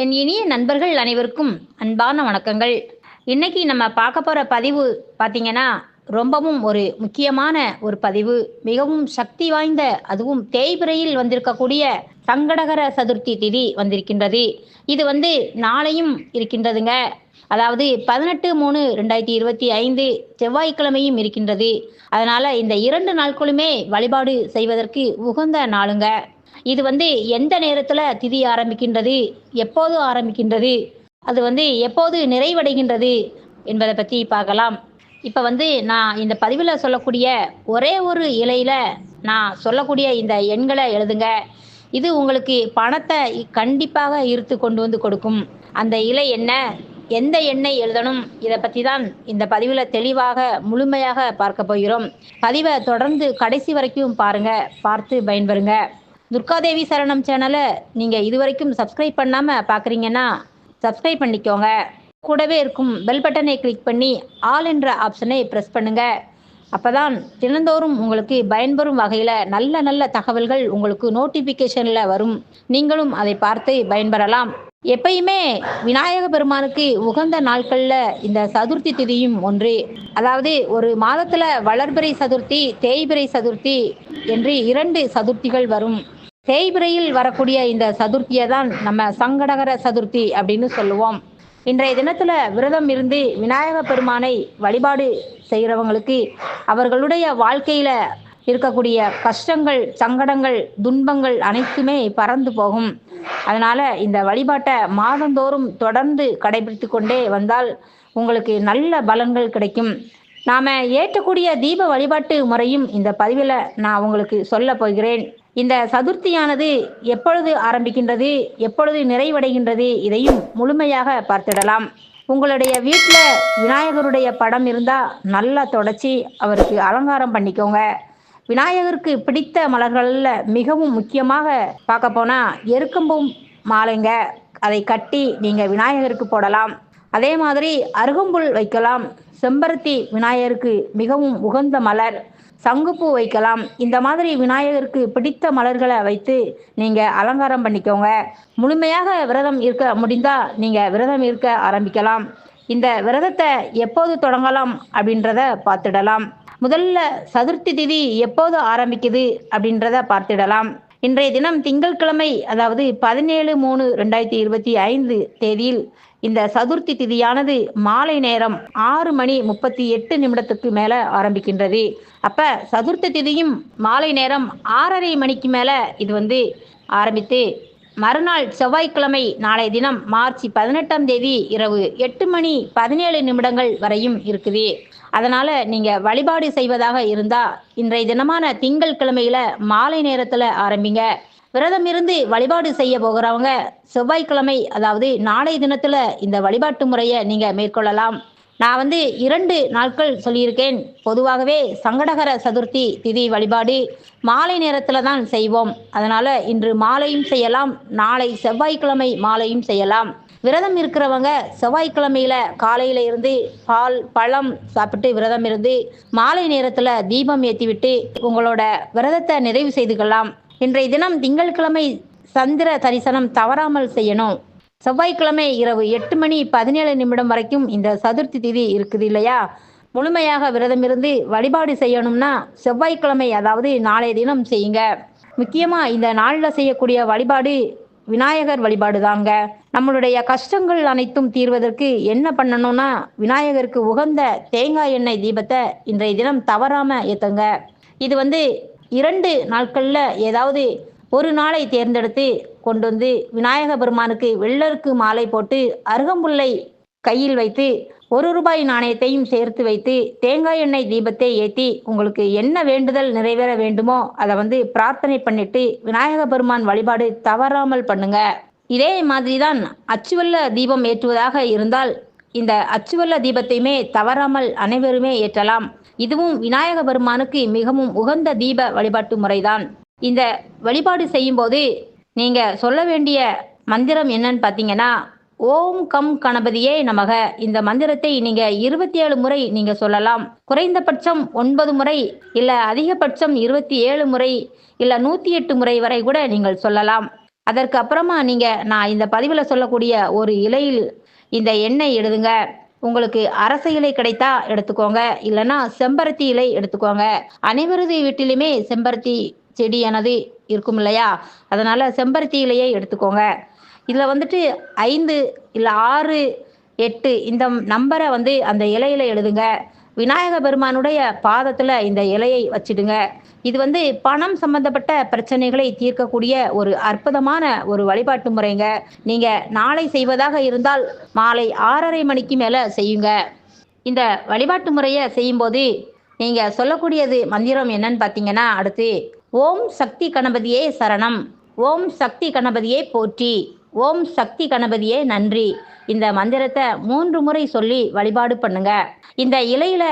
என் இனிய நண்பர்கள் அனைவருக்கும் அன்பான வணக்கங்கள். இன்னைக்கு நம்ம பார்க்க போகிற பதிவு பார்த்தீங்கன்னா ரொம்பவும் ஒரு முக்கியமான ஒரு பதிவு. மிகவும் சக்தி வாய்ந்த அதுவும் தேய்பிரையில் வந்திருக்கக்கூடிய சங்கடகர சதுர்த்தி திதி வந்திருக்கின்றது. இது வந்து நாளையும் இருக்கின்றதுங்க. அதாவது பதினெட்டு மூணு ரெண்டாயிரத்தி இருபத்தி ஐந்து செவ்வாய்க்கிழமையும் இருக்கின்றது. அதனால இந்த இரண்டு நாட்களுமே வழிபாடு செய்வதற்கு உகந்த நாளுங்க. இது வந்து எந்த நேரத்தில் திதி ஆரம்பிக்கின்றது எப்போது ஆரம்பிக்கின்றது அது வந்து எப்போது நிறைவடைகின்றது என்பதை பற்றி பார்க்கலாம். இப்போ வந்து நான் இந்த பதிவில் சொல்லக்கூடிய ஒரே ஒரு இலையில் நான் சொல்லக்கூடிய இந்த எண்களை எழுதுங்க. இது உங்களுக்கு பணத்தை கண்டிப்பாக இருத்து கொண்டு வந்து கொடுக்கும். அந்த இலை என்ன எந்த எண்ணை எழுதணும் இதை பற்றி தான் இந்த பதிவில் தெளிவாக முழுமையாக பார்க்க போகிறோம். பதிவை தொடர்ந்து கடைசி வரைக்கும் பாருங்க பார்த்து பயன்பெறுங்க. துர்காதேவி சரணம் சேனலை நீங்கள் இதுவரைக்கும் சப்ஸ்கிரைப் பண்ணாமல் பார்க்குறீங்கன்னா சப்ஸ்கிரைப் பண்ணிக்கோங்க. கூடவே இருக்கும் பெல் பட்டனை கிளிக் பண்ணி ஆல் என்ற ஆப்ஷனை ப்ரெஸ் பண்ணுங்கள் அப்போ தான் தினந்தோறும் உங்களுக்கு பயன்பெறும் வகையில் நல்ல நல்ல தகவல்கள் உங்களுக்கு நோட்டிஃபிகேஷனில் வரும். நீங்களும் அதை பார்த்து பயன்பெறலாம். எப்பயுமே விநாயக பெருமானுக்கு உகந்த நாட்களில் இந்த சதுர்த்தி திதியும் ஒன்று. அதாவது ஒரு மாதத்தில் வளர்பிறை சதுர்த்தி தேய்பிறை சதுர்த்தி என்று இரண்டு சதுர்த்திகள் வரும். தேய்பிரையில் வரக்கூடிய இந்த சதுர்த்தியை தான் நம்ம சங்கடகர சதுர்த்தி அப்படின்னு சொல்லுவோம். இன்றைய தினத்தில் விரதம் இருந்து விநாயக பெருமானை வழிபாடு செய்கிறவங்களுக்கு அவர்களுடைய வாழ்க்கையில் இருக்கக்கூடிய கஷ்டங்கள் சங்கடங்கள் துன்பங்கள் அனைத்துமே பறந்து போகும். அதனால் இந்த வழிபாட்டை மாதந்தோறும் தொடர்ந்து கடைபிடித்து கொண்டே வந்தால் உங்களுக்கு நல்ல பலன்கள் கிடைக்கும். நாம் ஏற்றக்கூடிய தீப வழிபாட்டு முறையும் இந்த பதிவில் நான் உங்களுக்கு சொல்ல போகிறேன். இந்த சதுர்த்தியானது எப்பொழுது ஆரம்பிக்கின்றது எப்பொழுது நிறைவடைகின்றது இதையும் முழுமையாக பார்த்திடலாம். உங்களுடைய வீட்டில் விநாயகருடைய படம் இருந்தால் நல்லா தொடச்சி அவருக்கு அலங்காரம் பண்ணிக்கோங்க. விநாயகருக்கு பிடித்த மலர்களில் மிகவும் முக்கியமாக பார்க்க போனால் எருக்கம்பும் மாலைங்க. அதை கட்டி நீங்கள் விநாயகருக்கு போடலாம். அதே மாதிரி அருகம்புல் வைக்கலாம். செம்பருத்தி விநாயகருக்கு மிகவும் உகந்த மலர். சங்குப்பூ வைக்கலாம். இந்த மாதிரி விநாயகருக்கு பிடித்த மலர்களை வைத்து நீங்கள் அலங்காரம் பண்ணிக்கோங்க. முழுமையாக விரதம் இருக்க முடிந்தால் நீங்கள் விரதம் இருக்க ஆரம்பிக்கலாம். இந்த விரதத்தை எப்போது தொடங்கலாம் அப்படின்றத பார்த்துடலாம். முதல்ல சதுர்த்தி திதி எப்போது ஆரம்பிக்குது அப்படின்றத பார்த்துடலாம். இன்றைய தினம் திங்கட்கிழமை அதாவது பதினேழு மூணு ரெண்டாயிரத்தி இருபத்தி ஐந்து தேதியில் இந்த சதுர்த்தி திதியானது மாலை நேரம் ஆறு மணி முப்பத்தி எட்டு நிமிடத்துக்கு மேலே ஆரம்பிக்கின்றது. அப்போ சதுர்த்தி திதியும் மாலை நேரம் ஆறரை மணிக்கு மேலே இது வந்து ஆரம்பித்து மறுநாள் செவ்வாய்க்கிழமை நாளை தினம் மார்ச் பதினெட்டாம் தேதி இரவு எட்டு மணி பதினேழு நிமிடங்கள் வரையும் இருக்குது. அதனால் நீங்கள் வழிபாடு செய்வதாக இருந்தால் இன்றைய தினமான திங்கள் கிழமையில் மாலை நேரத்தில் ஆரம்பிங்க. விரதம் இருந்து வழிபாடு செய்ய போகிறவங்க செவ்வாய்க்கிழமை அதாவது நாளை தினத்தில் இந்த வழிபாட்டு முறையை நீங்கள் மேற்கொள்ளலாம். நான் வந்து இரண்டு நாட்கள் சொல்லியிருக்கேன். பொதுவாகவே சங்கடகர சதுர்த்தி திதி வழிபாடு மாலை நேரத்தில் தான் செய்வோம். அதனால் இன்று மாலையும் செய்யலாம் நாளை செவ்வாய்க்கிழமை மாலையும் செய்யலாம். விரதம் இருக்கிறவங்க செவ்வாய்க்கிழமையில காலையில இருந்து பால் பழம் சாப்பிட்டு விரதம் இருந்து மாலை நேரத்தில் தீபம் ஏற்றிவிட்டு உங்களோட விரதத்தை நிறைவு செய்துக்கலாம் இன்றைய தினம் திங்கட்கிழமை சந்திர தரிசனம் தவறாமல் செய்யணும். செவ்வாய்க்கிழமை இரவு எட்டு மணி பதினேழு நிமிடம் வரைக்கும் இந்த சதுர்த்தி திதி இருக்குது இல்லையா? முழுமையாக விரதம் இருந்து வழிபாடு செய்யணும்னா செவ்வாய்க்கிழமை அதாவது நாளைய தினம் செய்யுங்க. முக்கியமாக இந்த நாளில் செய்யக்கூடிய வழிபாடு விநாயகர் வழிபாடு தாங்க நம்மளுடைய கஷ்டங்கள் அனைத்தும் தீர்வதற்கு என்ன பண்ணணும்னா விநாயகருக்கு உகந்த தேங்காய் எண்ணெய் தீபத்தை இன்றைய தினம் தவறாம ஏத்துங்க. இது வந்து இரண்டு நாட்களில் ஏதாவது ஒரு நாளை தேர்ந்தெடுத்து கொண்டு வந்து விநாயக பெருமானுக்கு வெள்ளருக்கு மாலை போட்டு அருகம்புல்லை கையில் வைத்து ஒரு ரூபாய் நாணயத்தையும் சேர்த்து வைத்து தேங்காய் எண்ணெய் தீபத்தை ஏற்றி உங்களுக்கு என்ன வேண்டுதல் நிறைவேற வேண்டுமோ அதை வந்து பிரார்த்தனை பண்ணிட்டு விநாயக பெருமான் வழிபாடு தவறாமல் பண்ணுங்க. இதே மாதிரி தான் அச்சுவல்ல தீபம் ஏற்றுவதாக இருந்தால் இந்த அச்சுவல்ல தீபத்தையுமே தவறாமல் அனைவருமே ஏற்றலாம். இதுவும் விநாயக பெருமானுக்கு மிகவும் உகந்த தீப வழிபாட்டு முறைதான். இந்த வழிபாடு செய்யும்போது நீங்க சொல்ல வேண்டிய மந்திரம் என்னன்னு பார்த்தீங்கன்னா ஓம் கம் கணபதியே நமக. இந்த மந்திரத்தை நீங்க இருபத்தி ஏழு முறை நீங்க சொல்லலாம். குறைந்தபட்சம் ஒன்பது முறை இல்ல அதிகபட்சம் இருபத்தி ஏழு முறை இல்ல நூத்தி எட்டு முறை வரை கூட நீங்கள் சொல்லலாம். அதற்கு அப்புறமா நீங்கள் நான் இந்த பதிவில் சொல்லக்கூடிய ஒரு இலையில் இந்த எண்ணெய் எழுதுங்க. உங்களுக்கு அரச இலை கிடைத்தா எடுத்துக்கோங்க. இல்லைன்னா செம்பருத்தி இலை எடுத்துக்கோங்க. அனைவரது வீட்டிலுமே செம்பருத்தி செடியானது இருக்கும் இல்லையா? அதனால் செம்பருத்தி இலையை எடுத்துக்கோங்க. இதில் வந்துட்டு ஐந்து இல்லை ஆறு எட்டு இந்த நம்பரை வந்து அந்த இலையில எழுதுங்க. விநாயக பெருமானுடைய பாதத்தில் இந்த இலையை வச்சிடுங்க. இது வந்து பணம் சம்பந்தப்பட்ட பிரச்சனைகளை தீர்க்கக்கூடிய ஒரு அற்புதமான ஒரு வழிபாட்டு முறைங்க. நீங்கள் நாளை செய்வதாக இருந்தால் மாலை ஆறரை மணிக்கு மேலே செய்யுங்க. இந்த வழிபாட்டு முறையை செய்யும்போது நீங்கள் சொல்லக்கூடியது மந்திரம் என்னன்னு பார்த்தீங்கன்னா அடுத்து ஓம் சக்தி கணபதியே சரணம். ஓம் சக்தி கணபதியே போற்றி. ஓம் சக்தி கணபதியே நன்றி. இந்த மந்திரத்தை மூன்று முறை சொல்லி வழிபாடு பண்ணுங்க. இந்த இலையில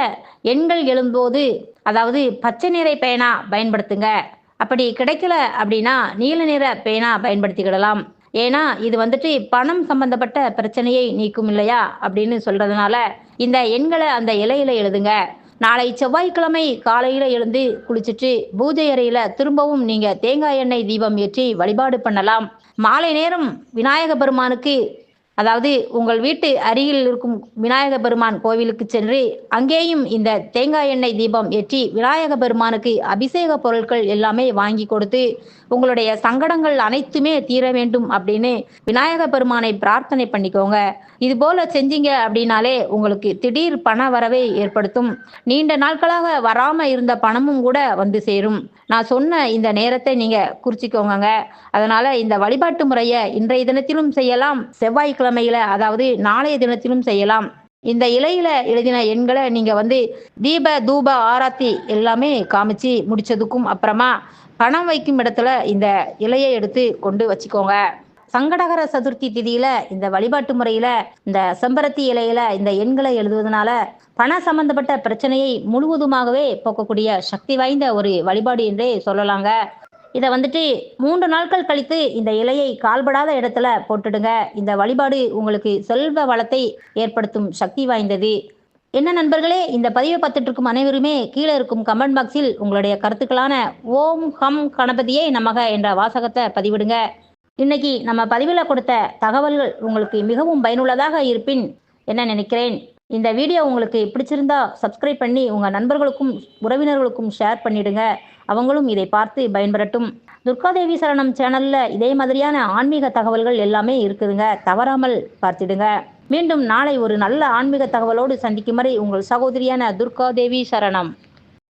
எண்கள் எழும்போது அதாவது பச்சை நிற பேனா பயன்படுத்துங்க. அப்படி கிடைக்கல அப்படின்னா நீல நிற பேனா பயன்படுத்திக்கிடலாம். ஏன்னா இது வந்துட்டு பணம் சம்பந்தப்பட்ட பிரச்சனையை நீக்கும் இல்லையா அப்படின்னு சொல்றதுனால இந்த எண்களை அந்த இலையில எழுதுங்க. நாளை செவ்வாய்க்கிழமை காலையில் எழுந்து குளிச்சுட்டு பூஜை அறையில் திரும்பவும் நீங்கள் தேங்காய் எண்ணெய் தீபம் ஏற்றி வழிபாடு பண்ணலாம். மாலை நேரம் விநாயக பெருமானுக்கு அதாவது உங்கள் வீட்டு அருகில் இருக்கும் விநாயக பெருமான் கோவிலுக்கு சென்று அங்கேயும் இந்த தேங்காய் எண்ணெய் தீபம் ஏற்றி விநாயக பெருமானுக்கு அபிஷேக பொருட்கள் எல்லாமே வாங்கி கொடுத்து உங்களுடைய சங்கடங்கள் அனைத்துமே தீர வேண்டும் அப்படின்னு விநாயக பெருமானை பிரார்த்தனை பண்ணிக்கோங்க. இது போல செஞ்சீங்க அப்படின்னாலே உங்களுக்கு திடீர் பண வரவை ஏற்படுத்தும். நீண்ட நாட்களாக வராம இருந்த பணமும் கூட வந்து சேரும். நான் சொன்ன இந்த நேரத்தை நீங்க குறிச்சிக்கோங்க அதனால இந்த வழிபாட்டு முறையை இன்றைய தினத்திலும் செய்யலாம். வியாழக்கிழமையில அதாவது நாளைய தினத்திலும் செய்யலாம். இந்த இலையில எழுதின எண்களை நீங்க வந்து தீப தூப ஆராத்தி எல்லாமே காமிச்சு முடிச்சதுக்கும் அப்புறமா பணம் வைக்கும் இடத்துல இந்த இலையை எடுத்து கொண்டு வச்சுக்கோங்க. சங்கடகர சதுர்த்தி திதியில இந்த வழிபாட்டு முறையில இந்த செம்பருத்தி இலையில இந்த எண்களை எழுதுவதனால பண சம்பந்தப்பட்ட பிரச்சனையை முழுவதுமாகவே போக்கக்கூடிய சக்தி வாய்ந்த ஒரு வழிபாடு என்றே சொல்லலாங்க. இதை வந்துட்டு மூன்று நாட்கள் கழித்து இந்த இலையை கால்படாத இடத்துல போட்டுடுங்க. இந்த வழிபாடு உங்களுக்கு செல்வ வளத்தை ஏற்படுத்தும் சக்தி வாய்ந்தது. என்ன நண்பர்களே இந்த பதிவை பார்த்துட்டு இருக்கும் அனைவருமே கீழே இருக்கும் கமெண்ட் பாக்ஸில் உங்களுடைய கருத்துக்களான ஓம் ஹம் கணபதியே நமக என்ற வாசகத்தை பதிவிடுங்க. இன்னைக்கு நம்ம பதிவில் கொடுத்த தகவல்கள் உங்களுக்கு மிகவும் பயனுள்ளதாக இருப்பின் என்ன நினைக்கிறேன்? இந்த வீடியோ உங்களுக்கு பிடிச்சிருந்தா சப்ஸ்கிரைப் பண்ணி உங்கள் நண்பர்களுக்கும் உறவினர்களுக்கும் ஷேர் பண்ணிடுங்க. அவங்களும் இதை பார்த்து பயன்பெறட்டும். துர்காதேவி சரணம் சேனலில் இதே மாதிரியான ஆன்மீக தகவல்கள் எல்லாமே இருக்குதுங்க. தவறாமல் பார்த்துடுங்க. மீண்டும் நாளை ஒரு நல்ல ஆன்மீக தகவலோடு சந்திக்கும் வரை உங்கள் சகோதரியான துர்காதேவி சரணம்.